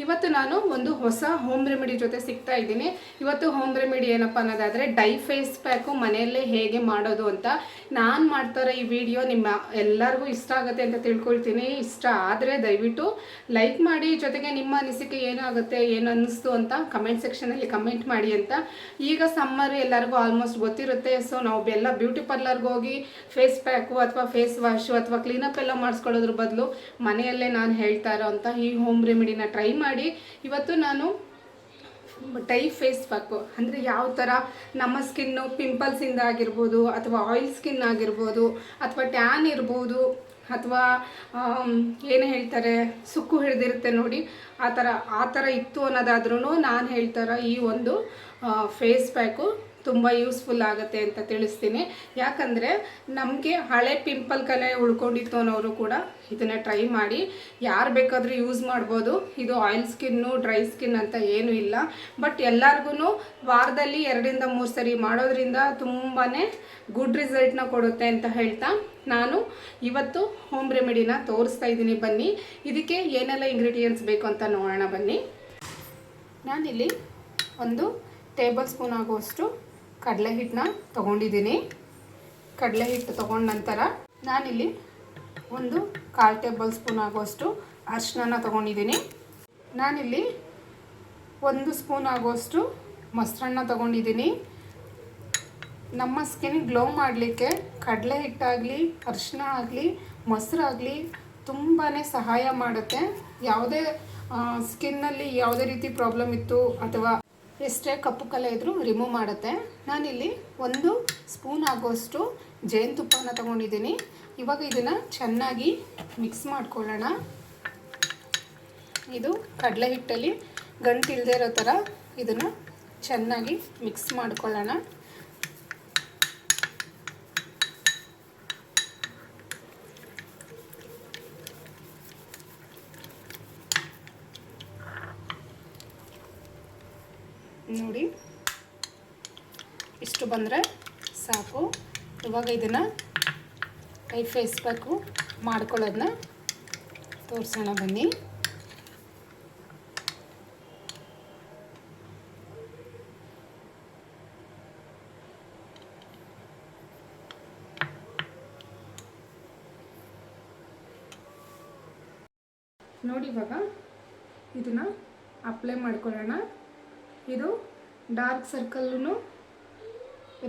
ಇವತ್ತು ನಾನು ಒಂದು ಹೊಸ ಹೋಮ್ ರೆಮಿಡಿ ಜೊತೆ ಸಿಗ್ತಾ ಇದ್ದೀನಿ. ಇವತ್ತು ಹೋಮ್ ರೆಮಿಡಿ ಏನಪ್ಪ ಅನ್ನೋದಾದರೆ ಡೈ ಫೇಸ್ ಪ್ಯಾಕು ಮನೆಯಲ್ಲೇ ಹೇಗೆ ಮಾಡೋದು ಅಂತ. ನಾನು ಮಾಡ್ತಾರೋ ಈ ವಿಡಿಯೋ ನಿಮ್ಮ ಎಲ್ಲರಿಗೂ ಇಷ್ಟ ಆಗುತ್ತೆ ಅಂತ ತಿಳ್ಕೊಳ್ತೀನಿ. ಇಷ್ಟ ಆದರೆ ದಯವಿಟ್ಟು ಲೈಕ್ ಮಾಡಿ, ಜೊತೆಗೆ ನಿಮ್ಮ ಅನಿಸಿಕೆ ಏನಾಗುತ್ತೆ ಏನು ಅನ್ನಿಸ್ತು ಅಂತ ಕಮೆಂಟ್ ಸೆಕ್ಷನಲ್ಲಿ ಕಮೆಂಟ್ ಮಾಡಿ ಅಂತ. ಈಗ ಸಮ್ಮರ್ ಎಲ್ಲರಿಗೂ ಆಲ್ಮೋಸ್ಟ್ ಗೊತ್ತಿರುತ್ತೆ. ಸೊ ನಾವು ಎಲ್ಲ ಬ್ಯೂಟಿ ಪಾರ್ಲರ್ಗೆ ಹೋಗಿ ಫೇಸ್ ಪ್ಯಾಕು ಅಥವಾ ಫೇಸ್ ವಾಶು ಅಥವಾ ಕ್ಲೀನಪ್ ಎಲ್ಲ ಮಾಡಿಸ್ಕೊಳ್ಳೋದ್ರ ಬದಲು ಮನೆಯಲ್ಲೇ ನಾನು ಹೇಳ್ತಾ ಇರೋ ಅಂತ ಈ ಹೋಮ್ ರೆಮಿಡಿನ ಟ್ರೈ ಮಾಡಿ ಇವತ್ತು ನಾನು ಟೈ ಫೇಸ್ ಪ್ಯಾಕು ಅಂದರೆ ಯಾವ ಥರ ನಮ್ಮ ಸ್ಕಿನ್ನು ಪಿಂಪಲ್ಸಿಂದ ಆಗಿರ್ಬೋದು, ಅಥವಾ ಆಯಿಲ್ ಸ್ಕಿನ್ ಆಗಿರ್ಬೋದು, ಅಥವಾ ಟ್ಯಾನ್ ಇರ್ಬೋದು, ಅಥವಾ ಏನು ಹೇಳ್ತಾರೆ, ಸುಕ್ಕು ಹಿಡಿದಿರುತ್ತೆ ನೋಡಿ, ಆ ಥರ ಆ ಥರ ಇತ್ತು ಅನ್ನೋದಾದ್ರೂ ನಾನು ಹೇಳ್ತಾರ ಈ ಒಂದು ಫೇಸ್ ಪ್ಯಾಕು ತುಂಬ ಯೂಸ್ಫುಲ್ ಆಗುತ್ತೆ ಅಂತ ತಿಳಿಸ್ತೀನಿ. ಯಾಕಂದರೆ ನಮಗೆ ಹಳೆ ಪಿಂಪಲ್ ಕಲೆ ಉಳ್ಕೊಂಡಿತ್ತು ಅನ್ನೋರು ಕೂಡ ಇದನ್ನು ಟ್ರೈ ಮಾಡಿ. ಯಾರು ಬೇಕಾದರೂ ಯೂಸ್ ಮಾಡ್ಬೋದು. ಇದು ಆಯಿಲ್ ಸ್ಕಿನ್ನು ಡ್ರೈ ಸ್ಕಿನ್ ಅಂತ ಏನೂ ಇಲ್ಲ. ಬಟ್ ಎಲ್ಲರಿಗೂ ವಾರದಲ್ಲಿ ಎರಡರಿಂದ ಮೂರು ಸರಿ ಮಾಡೋದ್ರಿಂದ ತುಂಬಾ ಗುಡ್ ರಿಸಲ್ಟ್ನ ಕೊಡುತ್ತೆ ಅಂತ ಹೇಳ್ತಾ ನಾನು ಇವತ್ತು ಹೋಮ್ ರೆಮಿಡಿನ ತೋರಿಸ್ತಾ ಇದ್ದೀನಿ. ಬನ್ನಿ. ಇದಕ್ಕೆ ಏನೆಲ್ಲ ಇಂಗ್ರೀಡಿಯೆಂಟ್ಸ್ ಬೇಕು ಅಂತ ನೋಡೋಣ ಬನ್ನಿ. ನಾನಿಲ್ಲಿ ಒಂದು ಟೇಬಲ್ ಸ್ಪೂನ್ ಆಗುವಷ್ಟು ಕಡಲೆ ಹಿಟ್ಟನ್ನ ತೊಗೊಂಡಿದ್ದೀನಿ. ಕಡಲೆ ಹಿಟ್ಟು ತೊಗೊಂಡ ನಂತರ ನಾನಿಲ್ಲಿ ಒಂದು ಕಾಲು ಟೇಬಲ್ ಸ್ಪೂನ್ ಆಗುವಷ್ಟು ಅರಿಶಿನ ತೊಗೊಂಡಿದ್ದೀನಿ. ನಾನಿಲ್ಲಿ ಒಂದು ಸ್ಪೂನ್ ಆಗುವಷ್ಟು ಮೊಸರನ್ನ ತೊಗೊಂಡಿದ್ದೀನಿ. ನಮ್ಮ ಸ್ಕಿನ್ ಗ್ಲೋ ಮಾಡಲಿಕ್ಕೆ ಕಡಲೆ ಹಿಟ್ಟಾಗಲಿ ಅರಿಶಿನ ಆಗಲಿ ಮೊಸರಾಗಲಿ ತುಂಬಾ ಸಹಾಯ ಮಾಡುತ್ತೆ. ಯಾವುದೇ ಸ್ಕಿನ್ನಲ್ಲಿ ಯಾವುದೇ ರೀತಿ ಪ್ರಾಬ್ಲಮ್ ಇತ್ತು ಅಥವಾ ಎಷ್ಟೇ ಕಪ್ಪು ಕಲೆ ಇದ್ದರೂ ರಿಮೂವ್ ಮಾಡುತ್ತೆ. ನಾನಿಲ್ಲಿ ಒಂದು ಸ್ಪೂನ್ ಆಗೋಷ್ಟು ಜೇನುತುಪ್ಪನ ತೊಗೊಂಡಿದ್ದೀನಿ. ಇವಾಗ ಇದನ್ನು ಚೆನ್ನಾಗಿ ಮಿಕ್ಸ್ ಮಾಡ್ಕೊಳ್ಳೋಣ. ಇದು ಕಡಲೆ ಹಿಟ್ಟಲ್ಲಿ ಗಂಟು ಇರೋ ಥರ ಇದನ್ನು ಚೆನ್ನಾಗಿ ಮಿಕ್ಸ್ ಮಾಡ್ಕೊಳ್ಳೋಣ. ನೋಡಿ. ಇಷ್ಟು ಬಂದರೆ ಸಾಕು. ಇವಾಗ ಇದನ್ನು ಕೈ ಫೇಸ್ ಪ್ಯಾಕು ಮಾಡ್ಕೊಳ್ಳೋದನ್ನ ತೋರಿಸೋಣ ಬನ್ನಿ. ನೋಡಿ ಇವಾಗ ಇದನ್ನು ಅಪ್ಲೈ ಮಾಡ್ಕೊಳ್ಳೋಣ. ಇದು ಡಾರ್ಕ್ ಸರ್ಕಲ್ಲೂ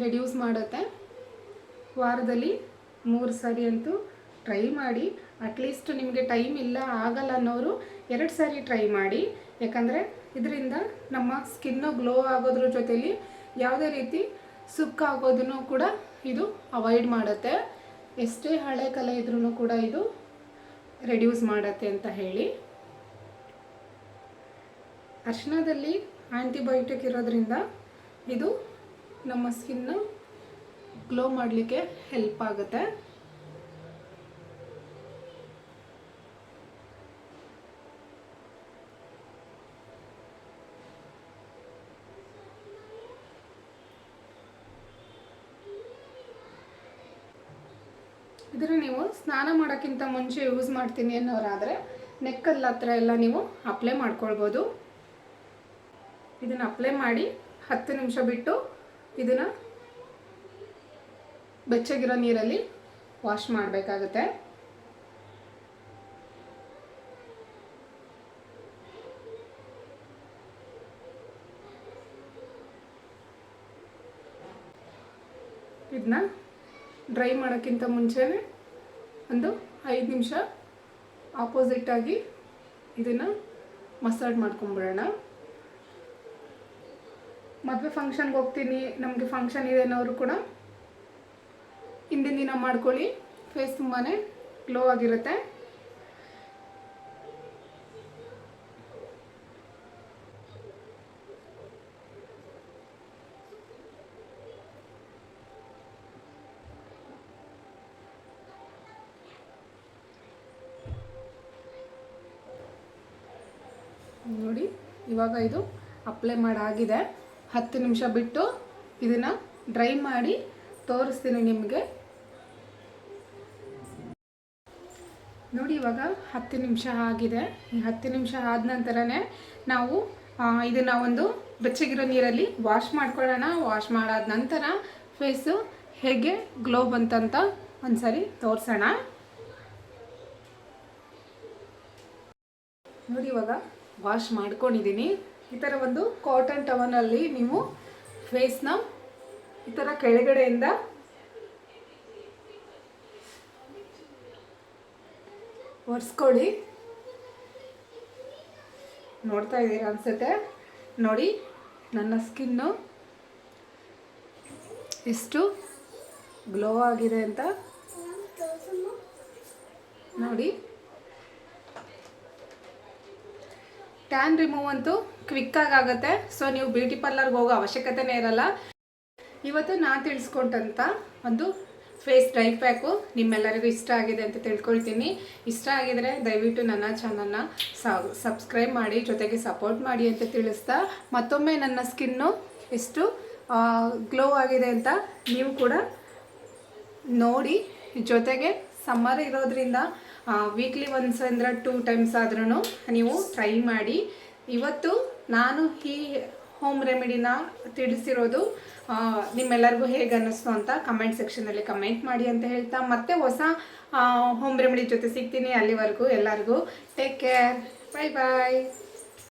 ರೆಡ್ಯೂಸ್ ಮಾಡುತ್ತೆ. ವಾರದಲ್ಲಿ ಮೂರು ಸಾರಿ ಅಂತೂ ಟ್ರೈ ಮಾಡಿ. ಅಟ್ಲೀಸ್ಟ್ ನಿಮಗೆ ಟೈಮ್ ಇಲ್ಲ, ಆಗಲ್ಲ ಅನ್ನೋರು ಎರಡು ಸಾರಿ ಟ್ರೈ ಮಾಡಿ. ಯಾಕಂದರೆ ಇದರಿಂದ ನಮ್ಮ ಸ್ಕಿನ್ನು ಗ್ಲೋ ಆಗೋದ್ರ ಜೊತೆಯಲ್ಲಿ ಯಾವುದೇ ರೀತಿ ಸುಕ್ಕಾಗೋದನ್ನು ಕೂಡ ಇದು ಅವಾಯ್ಡ್ ಮಾಡುತ್ತೆ. ಎಷ್ಟೇ ಹಳೆ ಕಲೆ ಇದ್ರೂ ಕೂಡ ಇದು ರೆಡ್ಯೂಸ್ ಮಾಡುತ್ತೆ ಅಂತ ಹೇಳಿ. ಅರ್ಶಿನದಲ್ಲಿ ಆ್ಯಂಟಿಬಯೋಟಿಕ್ ಇರೋದ್ರಿಂದ ಇದು ನಮ್ಮ ಸ್ಕಿನ್ನ ಗ್ಲೋ ಮಾಡಲಿಕ್ಕೆ ಹೆಲ್ಪ್ ಆಗುತ್ತೆ. ನೀವು ಸ್ನಾನ ಮಾಡೋಕ್ಕಿಂತ ಮುಂಚೆ ಯೂಸ್ ಮಾಡ್ತೀನಿ ಅನ್ನೋರಾದರೆ ನೆಕ್ಕಲ್ಲಿ ಹತ್ರ ಎಲ್ಲ ನೀವು ಅಪ್ಲೈ ಮಾಡ್ಕೊಳ್ಬೋದು. ಇದನ್ನು ಅಪ್ಲೈ ಮಾಡಿ ಹತ್ತು ನಿಮಿಷ ಬಿಟ್ಟು ಇದನ್ನು ಬೆಚ್ಚಗಿರೋ ನೀರಲ್ಲಿ ವಾಶ್ ಮಾಡಬೇಕಾಗುತ್ತೆ. ಇದನ್ನ ಡ್ರೈ ಮಾಡೋಕ್ಕಿಂತ ಮುಂಚೆನೇ ಒಂದು ಐದು ನಿಮಿಷ ಆಪೋಸಿಟ್ಟಾಗಿ ಇದನ್ನು ಮಸಾಜ್ ಮಾಡ್ಕೊಂಬಿಡೋಣ ಮದುವೆ ಫಂಕ್ಷನ್ಗೆ ಹೋಗ್ತೀನಿ, ನಮಗೆ ಫಂಕ್ಷನ್ ಇದೆ ಅನ್ನೋರು ಕೂಡ ಹಿಂದಿನ ದಿನ ಮಾಡ್ಕೊಳ್ಳಿ. ಫೇಸ್ ತುಂಬಾ ಗ್ಲೋ ಆಗಿರುತ್ತೆ. ನೋಡಿ, ಇವಾಗ ಇದು ಅಪ್ಲೈ ಮಾಡಾಗಿದೆ. ಹತ್ತು ನಿಮಿಷ ಬಿಟ್ಟು ಇದನ್ನು ಡ್ರೈ ಮಾಡಿ ತೋರಿಸ್ತೀನಿ ನಿಮಗೆ. ನೋಡಿ, ಇವಾಗ ಹತ್ತು ನಿಮಿಷ ಆಗಿದೆ. ಈ ಹತ್ತು ನಿಮಿಷ ಆದ ನಂತರನೇ ನಾವು ಇದನ್ನು ಒಂದು ಬೆಚ್ಚಗಿರೋ ನೀರಲ್ಲಿ ವಾಶ್ ಮಾಡ್ಕೊಳ್ಳೋಣ. ವಾಶ್ ಮಾಡಾದ ನಂತರ ಫೇಸು ಹೇಗೆ ಗ್ಲೋ ಬಂತಂತ ಒಂದ್ಸರಿ ತೋರಿಸೋಣ. ನೋಡಿ, ಇವಾಗ ವಾಶ್ ಮಾಡ್ಕೊಂಡಿದ್ದೀನಿ. ಈ ಥರ ಒಂದು ಕಾಟನ್ ಟವನಲ್ಲಿ ನೀವು ಫೇಸ್ನ ಈ ಥರ ಕೆಳಗಡೆಯಿಂದ ಒರೆಸ್ಕೊಳ್ಳಿ. ನೋಡ್ತಾ ಇದ್ದೀರ ಅನಿಸುತ್ತೆ? ನೋಡಿ, ನನ್ನ ಸ್ಕಿನ್ನು ಎಷ್ಟು ಗ್ಲೋ ಆಗಿದೆ ಅಂತ. ನೋಡಿ. ಟ್ಯಾನ್ ರಿಮೂವ್ ಅಂತೂ ಕ್ವಿಕ್ಕಾಗಿ ಆಗುತ್ತೆ. ಸೊ ನೀವು ಬ್ಯೂಟಿ ಪಾರ್ಲರ್ಗೆ ಹೋಗೋ ಅವಶ್ಯಕತೆನೇ ಇರಲ್ಲ. ಇವತ್ತು ನಾನು ತಿಳಿಸ್ಕೊಂಡಂಥ ಒಂದು ಫೇಸ್ ಡ್ರೈ ಪ್ಯಾಕು ನಿಮ್ಮೆಲ್ಲರಿಗೂ ಇಷ್ಟ ಆಗಿದೆ ಅಂತ ತಿಳ್ಕೊಳ್ತೀನಿ. ಇಷ್ಟ ಆಗಿದರೆ ದಯವಿಟ್ಟು ನನ್ನ ಚಾನಲ್ನ ಸಬ್ಸ್ಕ್ರೈಬ್ ಮಾಡಿ, ಜೊತೆಗೆ ಸಪೋರ್ಟ್ ಮಾಡಿ ಅಂತ ತಿಳಿಸ್ತಾ, ಮತ್ತೊಮ್ಮೆ ನನ್ನ ಸ್ಕಿನ್ನು ಎಷ್ಟು ಗ್ಲೋ ಆಗಿದೆ ಅಂತ ನೀವು ಕೂಡ ನೋಡಿ. ಜೊತೆಗೆ ಸಮ್ಮರ್ ಇರೋದ್ರಿಂದ ವೀಕ್ಲಿ ಒನ್ಸ್ ಅಂದರೆ ಟೂ ಟೈಮ್ಸ್ ಆದ್ರೂ ನೀವು ಟ್ರೈ ಮಾಡಿ. ಇವತ್ತು ನಾನು ಈ ಹೋಮ್ ರೆಮಿಡಿನ ತಿಳಿಸಿರೋದು ನಿಮ್ಮೆಲ್ಲರಿಗೂ ಹೇಗೆ ಅನ್ನಿಸ್ತು ಅಂತ ಕಮೆಂಟ್ ಸೆಕ್ಷನಲ್ಲಿ ಕಮೆಂಟ್ ಮಾಡಿ ಅಂತ ಹೇಳ್ತಾ, ಮತ್ತೆ ಹೊಸ ಹೋಮ್ ರೆಮಿಡಿ ಜೊತೆ ಸಿಗ್ತೀನಿ ಅಲ್ಲಿವರೆಗೂ ಎಲ್ಲರಿಗೂ. ಟೇಕ್ ಕೇರ್ ಬಾಯ್ ಬಾಯ್